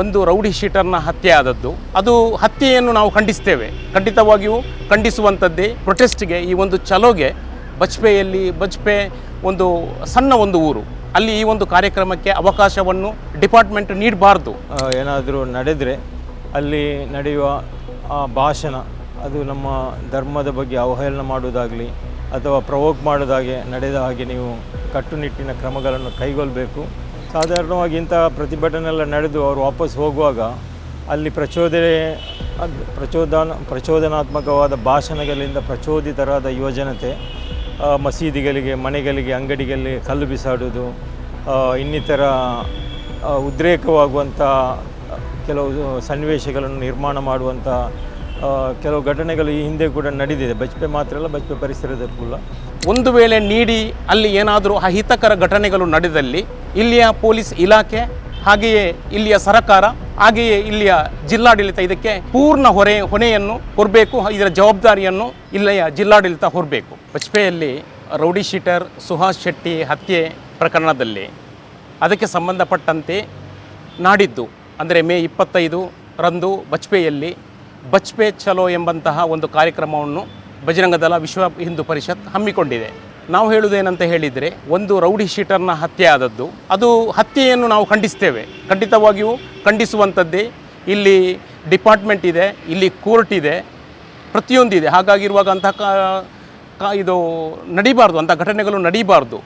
ಒಂದು ರೌಡಿ ಶೀಟರ್ನ ಹತ್ಯೆ ಆದದ್ದು. ಅದು ಹತ್ಯೆಯನ್ನು ನಾವು ಖಂಡಿಸ್ತೇವೆ. ಖಂಡಿತವಾಗಿಯೂ ಖಂಡಿಸುವಂಥದ್ದೇ ಪ್ರೊಟೆಸ್ಟ್ಗೆ ಈ ಒಂದು ಚಲೋಗೆ ಬಜ್ಪೆಯಲ್ಲಿ ಬಜ್ಪೆ ಒಂದು ಸಣ್ಣ ಒಂದು ಊರು. ಅಲ್ಲಿ ಈ ಒಂದು ಕಾರ್ಯಕ್ರಮಕ್ಕೆ ಅವಕಾಶವನ್ನು ಡಿಪಾರ್ಟ್ಮೆಂಟ್ ನೀಡಬಾರ್ದು. ಏನಾದರೂ ನಡೆದರೆ ಅಲ್ಲಿ ನಡೆಯುವ ಭಾಷಣ, ಅದು ನಮ್ಮ ಧರ್ಮದ ಬಗ್ಗೆ ಅವಹೇಳನ ಮಾಡುವುದಾಗಲಿ ಅಥವಾ ಪ್ರವೋಕ್ ಮಾಡೋದಾಗೆ ನಡೆದ ಹಾಗೆ ನೀವು ಕಟ್ಟುನಿಟ್ಟಿನ ಕ್ರಮಗಳನ್ನು ಕೈಗೊಳ್ಳಬೇಕು ಸಾಧಾರಣವಾಗಿ ಇಂಥ ಪ್ರತಿಭಟನೆ ಎಲ್ಲ ನಡೆದು ಅವರು ವಾಪಸ್ ಹೋಗುವಾಗ ಅಲ್ಲಿ ಪ್ರಚೋದನೆ, ಪ್ರಚೋದನ, ಪ್ರಚೋದನಾತ್ಮಕವಾದ ಭಾಷಣಗಳಿಂದ ಪ್ರಚೋದಿತರಾದ ಯುವಜನತೆ ಮಸೀದಿಗಳಿಗೆ, ಮನೆಗಳಿಗೆ, ಅಂಗಡಿಗಳಿಗೆ ಕಲ್ಲು ಬಿಸಾಡುವುದು ಇನ್ನಿತರ ಉದ್ರೇಕವಾಗುವಂಥ ಕೆಲವು ಸನ್ನಿವೇಶಗಳನ್ನು ನಿರ್ಮಾಣ ಮಾಡುವಂಥ ಕೆಲವು ಘಟನೆಗಳು ಈ ಹಿಂದೆ ಕೂಡ ನಡೆದಿದೆ. ಬಜ್ಪೆ ಮಾತ್ರ ಅಲ್ಲ ಬಜ್ಪೆ ಪರಿಸರದ ಕೂಡ. ಒಂದು ವೇಳೆ ನೀಡಿ ಅಲ್ಲಿ ಏನಾದರೂ ಅಹಿತಕರ ಘಟನೆಗಳು ನಡೆದಲ್ಲಿ ಇಲ್ಲಿಯ ಪೊಲೀಸ್ ಇಲಾಖೆ, ಹಾಗೆಯೇ ಇಲ್ಲಿಯ ಸರಕಾರ, ಹಾಗೆಯೇ ಇಲ್ಲಿಯ ಜಿಲ್ಲಾಡಳಿತ ಇದಕ್ಕೆ ಪೂರ್ಣ ಹೊರೆ, ಹೊಣೆಯನ್ನು ಹೊರಬೇಕು ಇದರ ಜವಾಬ್ದಾರಿಯನ್ನು ಇಲ್ಲಿಯ ಜಿಲ್ಲಾಡಳಿತ ಹೊರಬೇಕು ಬಜ್ಪೆಯಲ್ಲಿ ರೌಡಿ ಶೀಟರ್ ಸುಹಾಸ್ ಶೆಟ್ಟಿ ಹತ್ಯೆ ಪ್ರಕರಣದಲ್ಲಿ ಅದಕ್ಕೆ ಸಂಬಂಧಪಟ್ಟಂತೆ ನಾಡಿದ್ದು, ಅಂದರೆ ಮೇ ಇಪ್ಪತ್ತೈದು ರಂದು ಬಜ್ಪೆಯಲ್ಲಿ ಬಜ್ಪೆ ಚಲೋ ಎಂಬಂತಹ ಒಂದು ಕಾರ್ಯಕ್ರಮವನ್ನು ಬಜರಂಗದಳ ವಿಶ್ವ ಹಿಂದೂ ಪರಿಷತ್ ಹಮ್ಮಿಕೊಂಡಿದೆ. ನಾವು ಹೇಳುವುದೇನಂತ ಹೇಳಿದರೆ, ಒಂದು ರೌಡಿ ಶೀಟರ್ನ ಹತ್ಯೆ ಆದದ್ದು. ಅದು ಹತ್ಯೆಯನ್ನು ನಾವು ಖಂಡಿಸ್ತೇವೆ. ಖಂಡಿತವಾಗಿಯೂ ಖಂಡಿಸುವಂಥದ್ದೇ. ಇಲ್ಲಿ ಡಿಪಾರ್ಟ್ಮೆಂಟ್ ಇದೆ, ಇಲ್ಲಿ ಕೋರ್ಟ್ ಇದೆ, ಪ್ರತಿಯೊಂದಿದೆ. ಹಾಗಾಗಿರುವಾಗ ಅಂತಹ ಕಾ- ಇದು ನಡೀಬಾರ್ದು, ಅಂಥ ಘಟನೆಗಳು ನಡೀಬಾರ್ದು.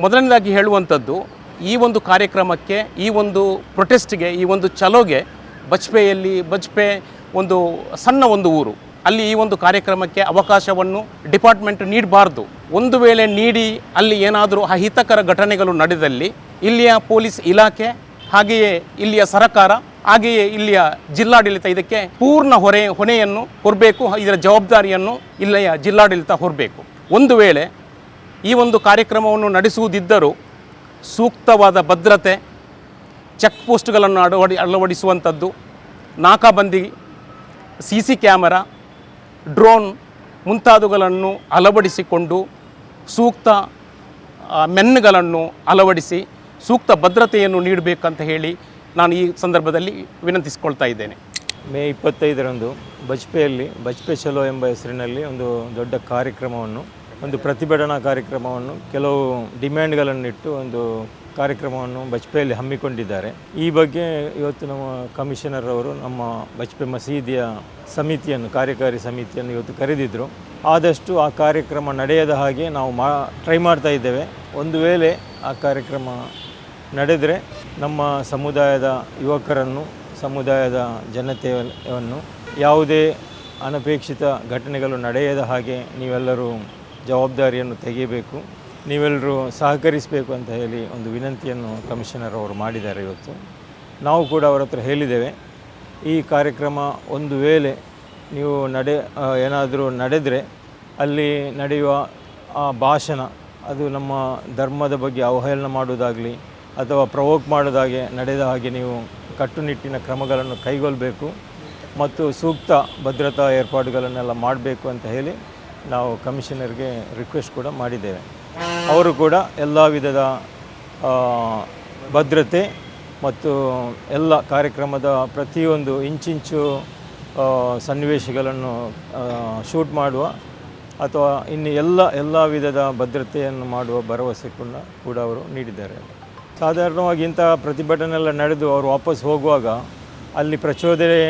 ಮೊದಲನೇದಾಗಿ ಹೇಳುವಂಥದ್ದು, ಈ ಒಂದು ಕಾರ್ಯಕ್ರಮಕ್ಕೆ, ಈ ಒಂದು ಪ್ರೊಟೆಸ್ಟ್ಗೆ ಈ ಒಂದು ಚಲೋಗೆ ಬಜ್ಪೆಯಲ್ಲಿ ಬಜ್ಪೆ ಒಂದು ಸಣ್ಣ ಒಂದು ಊರು. ಅಲ್ಲಿ ಈ ಒಂದು ಕಾರ್ಯಕ್ರಮಕ್ಕೆ ಅವಕಾಶವನ್ನು ಡಿಪಾರ್ಟ್ಮೆಂಟ್ ನೀಡಬಾರ್ದು. ಒಂದು ವೇಳೆ ನೀಡಿ ಅಲ್ಲಿ ಏನಾದರೂ ಅಹಿತಕರ ಘಟನೆಗಳು ನಡೆದಲ್ಲಿ ಇಲ್ಲಿಯ ಪೊಲೀಸ್ ಇಲಾಖೆ, ಹಾಗೆಯೇ ಇಲ್ಲಿಯ ಸರ್ಕಾರ, ಹಾಗೆಯೇ ಇಲ್ಲಿಯ ಜಿಲ್ಲಾಡಳಿತ ಇದಕ್ಕೆ ಪೂರ್ಣ ಹೊರೆ, ಹೊಣೆಯನ್ನು ಹೊರಬೇಕು ಇದರ ಜವಾಬ್ದಾರಿಯನ್ನು ಇಲ್ಲಿಯ ಜಿಲ್ಲಾಡಳಿತ ಹೊರಬೇಕು ಒಂದು ವೇಳೆ ಈ ಒಂದು ಕಾರ್ಯಕ್ರಮವನ್ನು ನಡೆಸುವುದಿದ್ದರೂ ಸೂಕ್ತವಾದ ಭದ್ರತೆ ಚೆಕ್ ಪೋಸ್ಟ್ಗಳನ್ನು ಅಳವಡಿ, ಅಳವಡಿಸುವಂಥದ್ದು, ನಾಕಾಬಂದಿ ಸಿ ಸಿ ಕ್ಯಾಮರಾ ಡ್ರೋನ್ ಮುಂತಾದವುಗಳನ್ನು ಅಳವಡಿಸಿಕೊಂಡು ಸೂಕ್ತ ಮೆನ್ಗಳನ್ನು ಅಳವಡಿಸಿ ಸೂಕ್ತ ಭದ್ರತೆಯನ್ನು ನೀಡಬೇಕಂತ ಹೇಳಿ ನಾನು ಈ ಸಂದರ್ಭದಲ್ಲಿ ವಿನಂತಿಸಿಕೊಳ್ತಾ ಇದ್ದೇನೆ. ಮೇ ಇಪ್ಪತ್ತೈದರಂದು ಬಜ್ಪೆಯಲ್ಲಿ, ಬಜ್ಪೆ ಚಲೋ ಎಂಬ ಹೆಸರಿನಲ್ಲಿ ಒಂದು ದೊಡ್ಡ ಕಾರ್ಯಕ್ರಮವನ್ನು, ಒಂದು ಪ್ರತಿಭಟನಾ ಕಾರ್ಯಕ್ರಮವನ್ನು ಕೆಲವು ಡಿಮ್ಯಾಂಡ್ಗಳನ್ನಿಟ್ಟು ಒಂದು ಕಾರ್ಯಕ್ರಮವನ್ನು ಬಜ್ಪೆಯಲ್ಲಿ ಹಮ್ಮಿಕೊಂಡಿದ್ದಾರೆ. ಈ ಬಗ್ಗೆ ಇವತ್ತು ನಮ್ಮ ಕಮಿಷನರ್ ಅವರು ನಮ್ಮ ಬಜ್ಪೆ ಮಸೀದಿಯ ಸಮಿತಿಯನ್ನು, ಕಾರ್ಯಕಾರಿ ಸಮಿತಿಯನ್ನು ಇವತ್ತು ಕರೆದಿದ್ದರು ಆದಷ್ಟು ಆ ಕಾರ್ಯಕ್ರಮ ನಡೆಯದ ಹಾಗೆ ನಾವು ಮಾ, ಟ್ರೈ ಮಾಡ್ತಾ ಇದ್ದೇವೆ. ಒಂದು ವೇಳೆ ಆ ಕಾರ್ಯಕ್ರಮ ನಡೆದರೆ ನಮ್ಮ ಸಮುದಾಯದ ಯುವಕರನ್ನು, ಸಮುದಾಯದ ಜನತೆಯನ್ನು ಯಾವುದೇ ಅನಪೇಕ್ಷಿತ ಘಟನೆಗಳು ನಡೆಯದ ಹಾಗೆ ನೀವೆಲ್ಲರೂ ಜವಾಬ್ದಾರಿಯನ್ನು ತೆಗೆಯಬೇಕು. ನೀವೆಲ್ಲರೂ ಸಹಕರಿಸಬೇಕು ಅಂತ ಹೇಳಿ ಒಂದು ವಿನಂತಿಯನ್ನು ಕಮಿಷನರ್ ಅವರು ಮಾಡಿದ್ದಾರೆ ಇವತ್ತು. ನಾವು ಕೂಡ ಅವರ ಹತ್ರ ಹೇಳಿದ್ದೇವೆ. ಈ ಕಾರ್ಯಕ್ರಮ ಒಂದು ವೇಳೆ ನೀವು ನಡೆ ಏನಾದರೂ ನಡೆದರೆ ಅಲ್ಲಿ ನಡೆಯುವ, ಆ, ಭಾಷಣ, ಅದು ನಮ್ಮ ಧರ್ಮದ ಬಗ್ಗೆ ಅವಹೇಳನ ಮಾಡೋದಾಗಲಿ ಅಥವಾ ಪ್ರವೋಕ್ ಮಾಡೋದಾಗೆ ನಡೆದ ಹಾಗೆ ನೀವು ಕಟ್ಟುನಿಟ್ಟಿನ ಕ್ರಮಗಳನ್ನು ಕೈಗೊಳ್ಳಬೇಕು ಮತ್ತು ಸೂಕ್ತ ಭದ್ರತಾ ಏರ್ಪಾಡುಗಳನ್ನೆಲ್ಲ ಮಾಡಬೇಕು ಅಂತ ಹೇಳಿ ನಾವು ಕಮಿಷನರ್ಗೆ ರಿಕ್ವೆಸ್ಟ್ ಕೂಡ ಮಾಡಿದ್ದೇವೆ. ಅವರು ಕೂಡ ಎಲ್ಲ ವಿಧದ ಭದ್ರತೆ ಮತ್ತು ಎಲ್ಲ ಕಾರ್ಯಕ್ರಮದ ಪ್ರತಿಯೊಂದು ಇಂಚಿಂಚು ಸನ್ನಿವೇಶಗಳನ್ನು ಶೂಟ್ ಮಾಡುವ ಅಥವಾ ಇನ್ನು ಎಲ್ಲ ಎಲ್ಲ ವಿಧದ ಭದ್ರತೆಯನ್ನು ಮಾಡುವ ಭರವಸೆ ಕೂಡ ಕೂಡ ಅವರು ನೀಡಿದ್ದಾರೆ. ಸಾಧಾರಣವಾಗಿ ಇಂಥ ಪ್ರತಿಭಟನೆ ಎಲ್ಲ ನಡೆದು ಅವರು ವಾಪಸ್ ಹೋಗುವಾಗ ಅಲ್ಲಿ ಪ್ರಚೋದನೆ,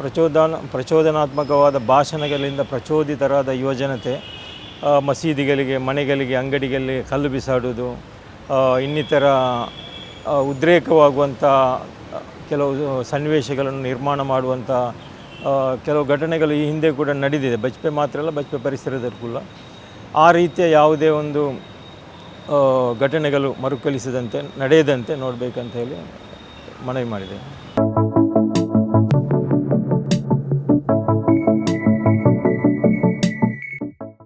ಪ್ರಚೋದನ, ಪ್ರಚೋದನಾತ್ಮಕವಾದ ಭಾಷಣಗಳಿಂದ ಪ್ರಚೋದಿತರಾದ ಯುವಜನತೆ ಮಸೀದಿಗಳಿಗೆ ಮನೆಗಳಿಗೆ ಅಂಗಡಿಗಳಿಗೆ ಕಲ್ಲು ಬಿಸಾಡುವುದು ಆ, ಇನ್ನಿತರ ಉದ್ರೇಕವಾಗುವಂಥ ಕೆಲವು ಸನ್ನಿವೇಶಗಳನ್ನು ನಿರ್ಮಾಣ ಮಾಡುವಂಥ ಕೆಲವು ಘಟನೆಗಳು ಈ ಹಿಂದೆ ಕೂಡ ನಡೆದಿದೆ. ಬಜ್ಪೆ ಮಾತ್ರ ಅಲ್ಲ ಬಜ್ಪೆ ಪರಿಸರದಲ್ಲಿ ಕೂಡ. ಆ ರೀತಿಯ ಯಾವುದೇ ಒಂದು ಘಟನೆಗಳು ಮರುಕಳಿಸದಂತೆ ನಡೆಯದಂತೆ ನೋಡಬೇಕಂತ ಹೇಳಿ ಮನವಿ ಮಾಡಿದೆ.